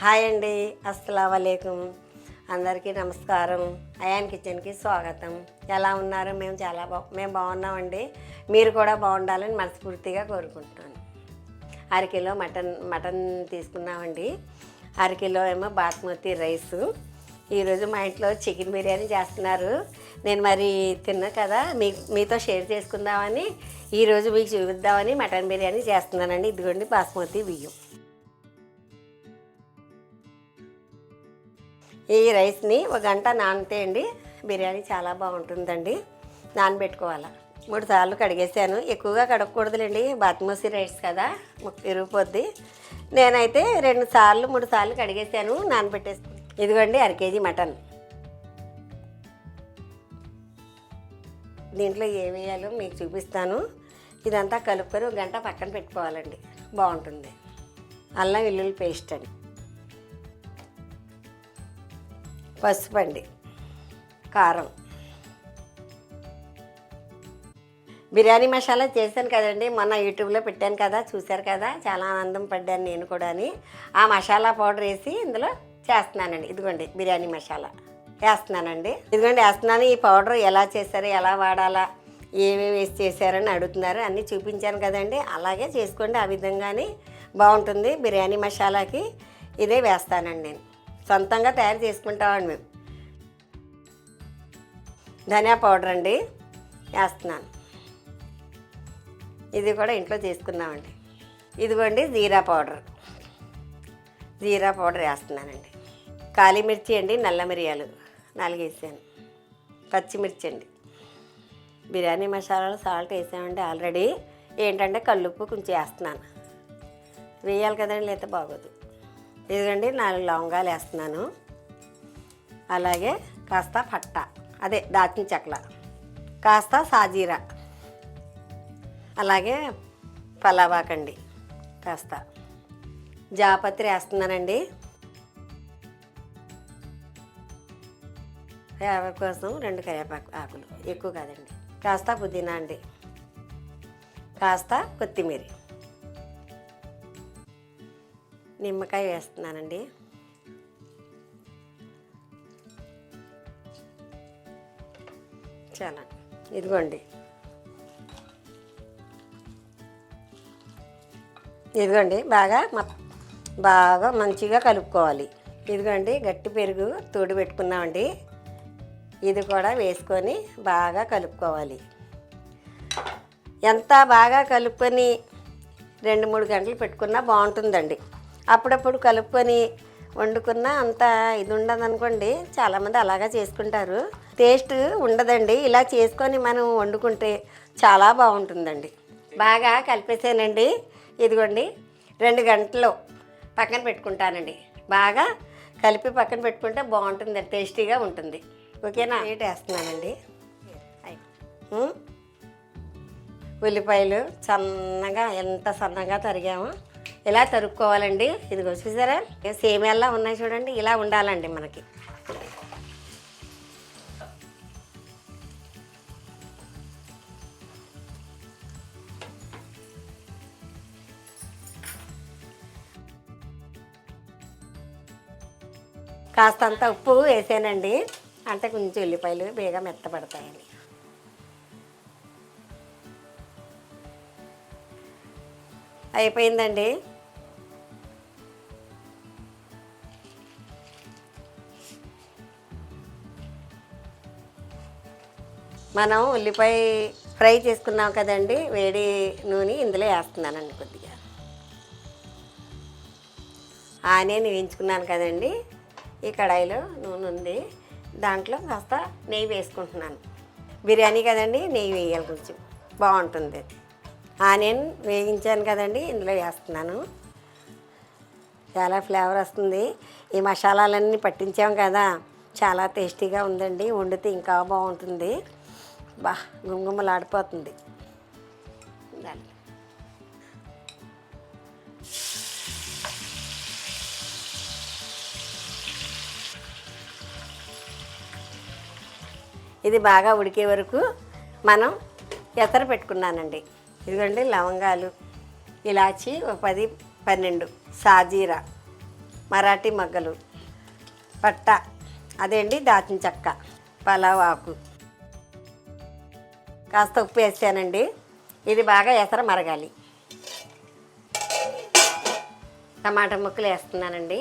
Hi అండి. అస్సలం వాలేకుమ్ అందరికీ నమస్కారం. అయాన్ కిచెన్కి స్వాగతం. ఎలా ఉన్నారు? మేము చాలా బా మేము బాగున్నామండి. మీరు కూడా బాగుండాలని మనస్ఫూర్తిగా కోరుకుంటున్నాను. అరకిలో మటన్ మటన్ తీసుకున్నామండి. అరకిలో ఏమో బాస్మతి రైస్. ఈరోజు మా ఇంట్లో చికెన్ బిర్యానీ చేస్తున్నారు. నేను మరి తిన్నా కదా మీ మీతో షేర్ చేసుకుందామని ఈరోజు మీకు చూపిద్దామని మటన్ బిర్యానీ చేస్తున్నానండి. ఇదిగోండి బాస్మతి బియ్యం. ఈ రైస్ని ఒక గంట నానతేయండి బిర్యానీ చాలా బాగుంటుందండి. నానబెట్టుకోవాలి. మూడు సార్లు కడిగేసాను. ఎక్కువగా కడగకూడదులేండి. బాత్మూసి రైస్ కదా ముక్క ఇరిగిపోద్ది. నేనైతే రెండు సార్లు మూడు సార్లు కడిగేసాను నానబెట్టేసి. ఇదిగోండి అర కేజీ మటన్. దీంట్లో ఏం వేయాలో మీకు చూపిస్తాను. ఇదంతా కలుపుకొని ఒక గంట పక్కన పెట్టుకోవాలండి. బాగుంటుంది. అల్లం వెల్లుల్లి పేస్ట్ అండి. పసుపు అండి కారం. బిర్యానీ మసాలా చేశాను కదండి మొన్న యూట్యూబ్లో పెట్టాను కదా చూశారు కదా చాలా ఆనందం పడ్డాను నేను కూడా ఆ మసాలా పౌడర్ వేసి ఇందులో చేస్తున్నానండి. ఇదిగోండి బిర్యానీ మసాలా వేస్తున్నానండి. ఇదిగోండి వేస్తున్నాను. ఈ పౌడర్ ఎలా చేశారు ఎలా వాడాలా ఏమేమి వేసి చేశారని అడుగుతున్నారు. అన్నీ చూపించాను కదండి. అలాగే చేసుకోండి ఆ విధంగానే బాగుంటుంది బిర్యానీ మసాలాకి. ఇదే వేస్తానండి నేను. సొంతంగా తయారు చేసుకుంటామండి మేము. ధనియా పౌడర్ అండి వేస్తున్నాను. ఇది కూడా ఇంట్లో చేసుకున్నామండి. ఇదిగోండి జీరా పౌడర్. జీరా పౌడర్ వేస్తున్నానండి. కాలిమిర్చి అండి నల్ల మిరియాలు నాలుగు వేసాను పచ్చిమిర్చి అండి. బిర్యానీ మసాలాలు సాల్ట్ వేసామండి ఆల్రెడీ. ఏంటంటే కల్లుప్పు కొంచెం వేస్తున్నాను. వేయాలి కదండి లేకపోతే బాగోదు. ఇదిగండి నాలుగు లవంగాలు వేస్తున్నాను. అలాగే కాస్త పట్ట అదే దాచిన చెక్కల కాస్త సాజీరా అలాగే పలావాకండి కాస్త. జాపత్రి వేస్తున్నానండి. ఫ్లేవర్ కోసం రెండు కరివేపాకు ఆకులు ఎక్కువ కాదండి. కాస్త పుదీనా అండి. కాస్త కొత్తిమీర. నిమ్మకాయ వేస్తున్నానండి. చాలా. ఇదిగోండి. ఇదిగోండి బాగా బాగా మంచిగా కలుపుకోవాలి. ఇదిగోండి గట్టి పెరుగు తోడు పెట్టుకున్నామండి. ఇది కూడా వేసుకొని బాగా కలుపుకోవాలి. ఎంత బాగా కలుపుకొని రెండు మూడు గంటలు పెట్టుకున్నా బాగుంటుందండి. అప్పుడప్పుడు కలుపుకొని వండుకున్నా అంత ఇది ఉండదు అనుకోండి చాలామంది అలాగా చేసుకుంటారు. టేస్ట్ ఉండదండి. ఇలా చేసుకొని మనం వండుకుంటే చాలా బాగుంటుందండి. బాగా కలిపేసానండి. ఇదిగోండి రెండు గంటలు పక్కన పెట్టుకుంటానండి. బాగా కలిపి పక్కన పెట్టుకుంటే బాగుంటుంది టేస్టీగా ఉంటుంది. ఓకేనా? రేట్ వేస్తున్నానండి? ఉల్లిపాయలు సన్నగా ఎంత సన్నగా తరిగామో ఇలా తరుక్కోవాలండి? ఇదిగో చూసారా? సేమియాల్లా ఉన్నాయి చూడండి ఇలా ఉండాలండి మనకి. కాస్తంత ఉప్పు వేసానండి. అంటే కొంచెం ఉల్లిపాయలు బేగా మెత్తపడతాయండి అయిపోయిందండి. మనం ఉల్లిపాయ ఫ్రై చేసుకున్నాం కదండి వేడి నూనె ఇందులో వేస్తున్నానండి కొద్దిగా. ఆనియన్ వేయించుకున్నాను కదండి ఈ కడాయిలో నూనె ఉంది. దాంట్లో కాస్త నెయ్యి వేసుకుంటున్నాను. బిర్యానీ కదండి నెయ్యి వేయాలి కొంచెం. బాగుంటుంది ఆనియన్ వేయించాను కదండి ఇందులో వేస్తున్నాను. చాలా ఫ్లేవర్ వస్తుంది. ఈ మసాలాలన్నీ పట్టించాం కదా చాలా టేస్టీగా ఉందండి వండితే ఇంకా బాగుంటుంది. బా గుమగుమలాడిపోతుంది. ఇది బాగా ఉడికే వరకు మనం ఎసరు పెట్టుకున్నానండి. ఇదిగోండి లవంగాలు ఇలాచి ఒక పది పన్నెండు. సాజీరా మరాఠీ మగ్గలు పట్ట అదేండి దాచిన చెక్క పలావ్ ఆకు. కాస్త ఉప్పు వేసానండి ఇది బాగా ఎసర మరగాలి. టమాటా ముక్కలు వేస్తున్నానండి.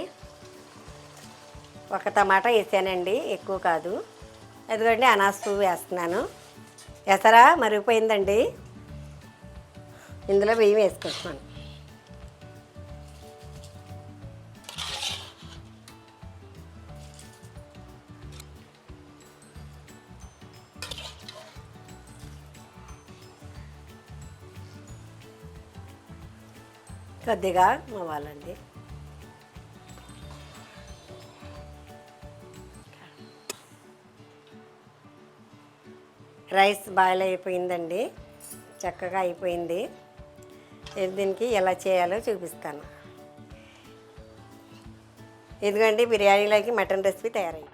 ఒక టమాటా వేసానండి ఎక్కువ కాదు. అదిగోండి అనాస పువ్వు వేస్తున్నాను. ఎసరా మరిగిపోయిందండి. ఇందులో బియ్యం వేసుకొచ్చాను కొద్దిగా అవ్వాలండి రైస్ బాయిల్ అయిపోయిందండి. చక్కగా అయిపోయింది. దీనికి ఎలా చేయాలో చూపిస్తాను. ఎందుకంటే బిర్యానీలోకి మటన్ రెసిపీ తయారైంది.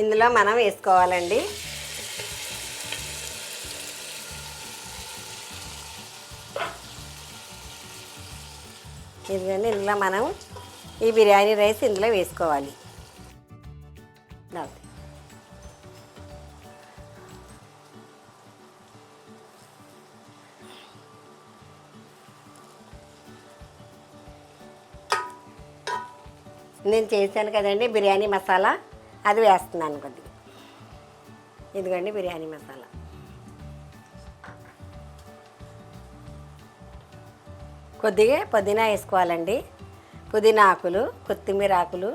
ఇందులో మనం వేసుకోవాలండి. ఎందుకంటే ఇందులో మనం ఈ బిర్యానీ రైస్ ఇందులో వేసుకోవాలి. నేను చేశాను కదండి బిర్యానీ మసాలా. అది వేస్తున్నాను కొద్దిగా ఎందుకండి బిర్యానీ మసాలా. కొద్దిగా పుదీనా వేసుకోవాలండి. పుదీనా ఆకులు కొత్తిమీర ఆకులు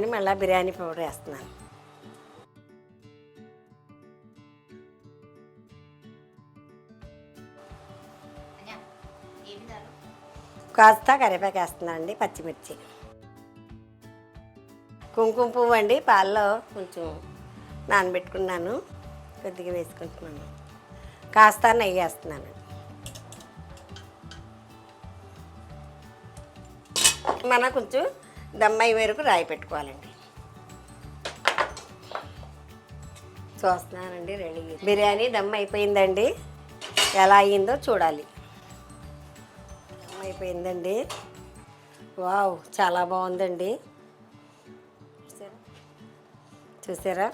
చూడండి మళ్ళీ బిర్యానీ పౌడర్ వేస్తున్నాను. కాస్త కరివేపాకు వేస్తున్నాను అండి పచ్చిమిర్చి. కుంకుమ పువ్వు అండి పాలలో కొంచెం నానబెట్టుకున్నాను కొద్దిగా వేసుకుంటున్నాను. కాస్త నెయ్యి వేస్తున్నాను. మన కొంచెం దమ్మాయి వరకు రాయి పెట్టుకోవాలండి. చూస్తున్నానండి రెడీ బిర్యానీ దమ్ అయిపోయిందండి. ఎలా అయ్యిందో చూడాలి. దమ్ అయిపోయిందండి. వావ్ చాలా బాగుందండి. చూసారా?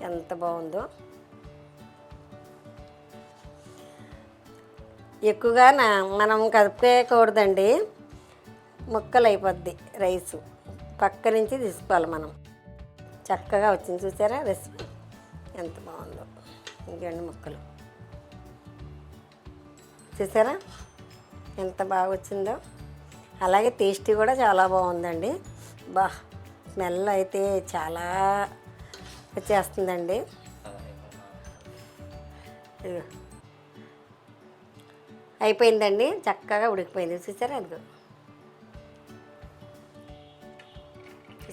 ఎంత బాగుందో. ఎక్కువగా నా మనం కదిపేయకూడదండి ముక్కలు అయిపోద్ది రైసు. పక్క నుంచి తీసుకోవాలి మనం. చక్కగా వచ్చింది చూసారా? రెసిపీ ఎంత బాగుందో. ఇంకండి ముక్కలు? చూసారా? ఎంత బాగా వచ్చిందో. అలాగే టేస్టీ కూడా చాలా బాగుందండి. బా స్మెల్ అయితే చాలా వచ్చేస్తుందండి. అయిపోయిందండి. చక్కగా ఉడికిపోయింది. చూసారా? అదిగో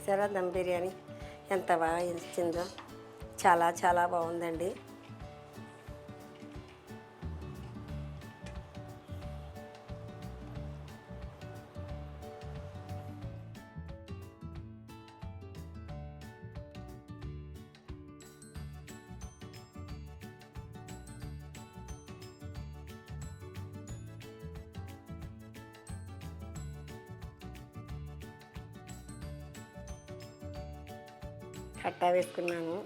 చూసారా దమ్ బిర్యానీ ఎంత బాగా ఇచ్చిందో చాలా చాలా బాగుందండి. కట్టా వేసుకున్నాను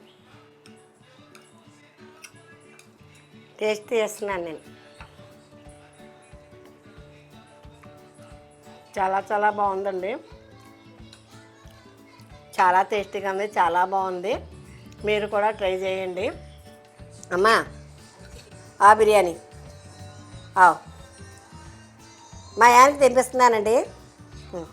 టేస్ట్ చేస్తున్నాను నేను. చాలా చాలా బాగుందండి. చాలా టేస్టీగా ఉంది చాలా బాగుంది. మీరు కూడా ట్రై చేయండి. అమ్మా ఆ బిర్యానీ. ఆవ్. మా యానికి తినిపిస్తున్నానండి ఉం.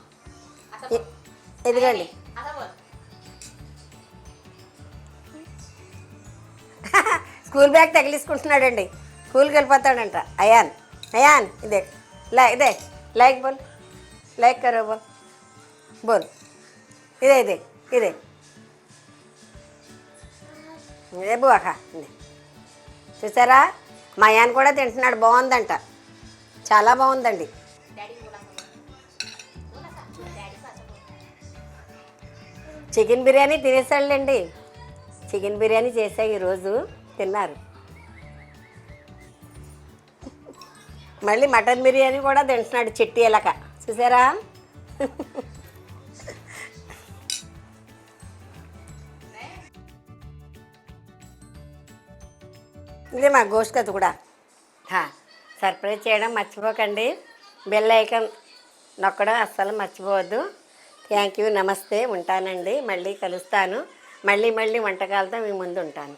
స్కూల్ బ్యాగ్ తగిలిసుకుంటున్నాడండి స్కూల్కి వెళ్ళిపోతాడంట. అయాన్ అయాన్ ఇదే లై ఇదే లైక్ బోల్ లైక్ కరో బోల్ బోల్ ఇదే ఇదే ఇదే. ఇదే బువాక చూసారా? మా అయాన్ కూడా తింటున్నాడు బాగుందంట. చాలా బాగుందండి. చికెన్ బిర్యానీ తినేసాళ్ళండి చికెన్ బిర్యానీ చేసా ఈరోజు. తిన్నారు. మళ్ళీ మటన్ బిర్యానీ కూడా తింటున్నాడు చెట్టి ఎలక. చూసారా? ఇదే మా గోష్కత్ కూడా. సర్ప్రైజ్ చేయడం మర్చిపోకండి. బెల్ ఐకన్ నొక్కడం అస్సలు మర్చిపోవద్దు. థ్యాంక్ యూ నమస్తే ఉంటానండి. మళ్ళీ కలుస్తాను. మళ్ళీ మళ్ళీ వంటకాలతో మీ ముందు ఉంటాను.